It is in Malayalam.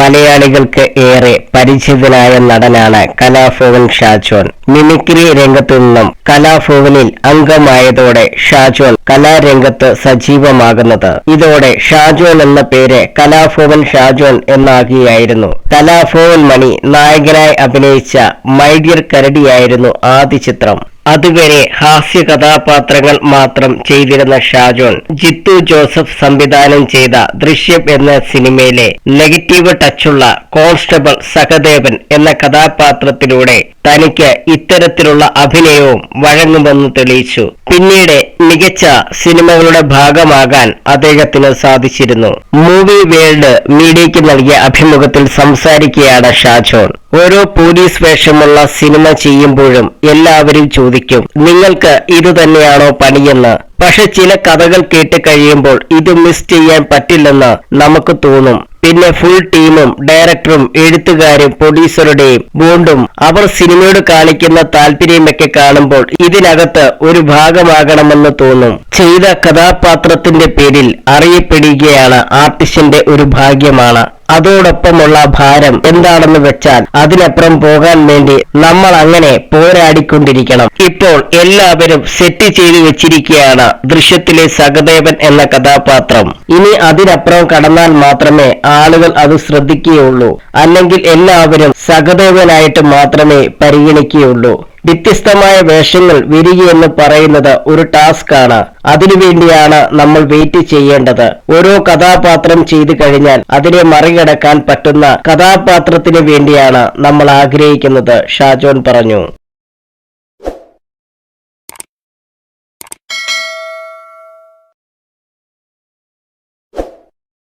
മലയാളികൾക്ക് ഏറെ പരിചിതനായ നടനാണ് കലാഭവൻ ഷാജോൻ മിമിക്രി രംഗത്തു നിന്നും കലാഭവനിൽ അംഗമായതോടെ ഷാജോൻ കലാരംഗത്ത് സജീവമാകുന്നത്. ഇതോടെ ഷാജോൻ എന്ന പേര് കലാഭവൻ ഷാജോൻ എന്നാകുകയായിരുന്നു കലാഭവൻ മണി നായകനായി അഭിനയിച്ച മൈഡിയർ കരടിയായിരുന്നു ആദ്യ ചിത്രം. അതുവരെ ഹാസ്യ കഥാപാത്രങ്ങൾ മാത്രം ചെയ്തിരുന്ന ഷാജോൺ ജിത്തു ജോസഫ് സംവിധാനം ചെയ്ത ദൃശ്യം എന്ന സിനിമയിലെ നെഗറ്റീവ് ടച്ചുള്ള കോൺസ്റ്റബിൾ സഹദേവൻ എന്ന കഥാപാത്രത്തിലൂടെ തനിക്ക് ഇത്തരത്തിലുള്ള അഭിനയവും വഴങ്ങുമെന്ന് തെളിയിച്ചു. പിന്നീട് മികച്ച സിനിമകളുടെ ഭാഗമാകാൻ അദ്ദേഹത്തിന് സാധിച്ചിരുന്നു. മൂവി വേൾഡ് മീഡിയയ്ക്ക് നൽകിയ അഭിമുഖത്തിൽ സംസാരിക്കുകയാണ് ഷാജോൺ. ഓരോ പോലീസ് വേഷമുള്ള സിനിമ ചെയ്യുമ്പോഴും എല്ലാവരും ചോദിക്കും നിങ്ങൾക്ക് ഇത് തന്നെയാണോ പണിയെന്ന്? പക്ഷെ ചില കഥകൾ കേട്ട് കഴിയുമ്പോൾ ഇത് മിസ് ചെയ്യാൻ പറ്റില്ലെന്ന് നമുക്ക് തോന്നും. പിന്നെ ഫുൾ ടീമും ഡയറക്ടറും എഴുത്തുകാരും പ്രൊഡ്യൂസറുടെയും ബോണ്ടും അവർ സിനിമയോട് കാണിക്കുന്ന താല്പര്യമൊക്കെ കാണുമ്പോൾ ഇതിനകത്ത് ഒരു ഭാഗമാകണമെന്ന് തോന്നും. ചെയ്ത കഥാപാത്രത്തിന്റെ പേരിൽ അറിയപ്പെടുകയാണ് ആർട്ടിസ്റ്റിന്റെ ഒരു ഭാഗ്യമാണ്. അതോടൊപ്പമുള്ള ഭാരം എന്താണെന്ന് വെച്ചാൽ അതിനപ്പുറം പോകാൻ വേണ്ടി നമ്മൾ അങ്ങനെ പോരാടിക്കൊണ്ടിരിക്കണം. ഇപ്പോൾ എല്ലാവരും സെറ്റ് ചെയ്തു വെച്ചിരിക്കുകയാണ് ദൃശ്യത്തിലെ സഹദേവൻ എന്ന കഥാപാത്രം. ഇനി അതിനപ്പുറം കടന്നാൽ മാത്രമേ ആളുകൾ അത് ശ്രദ്ധിക്കുകയുള്ളൂ. അല്ലെങ്കിൽ എല്ലാവരും സഹദേവനായിട്ട് മാത്രമേ പരിഗണിക്കുകയുള്ളൂ. വ്യത്യസ്തമായ വേഷങ്ങൾ വരികയെന്ന് പറയുന്നത് ഒരു ടാസ്ക് ആണ് അതിനുവേണ്ടിയാണ് നമ്മൾ വെയിറ്റ് ചെയ്യേണ്ടത്. ഓരോ കഥാപാത്രം ചെയ്തു കഴിഞ്ഞാൽ അതിനെ മറികടക്കാൻ പറ്റുന്ന കഥാപാത്രത്തിന് വേണ്ടിയാണ് നമ്മൾ ആഗ്രഹിക്കുന്നത് ഷാജോൻ പറഞ്ഞു.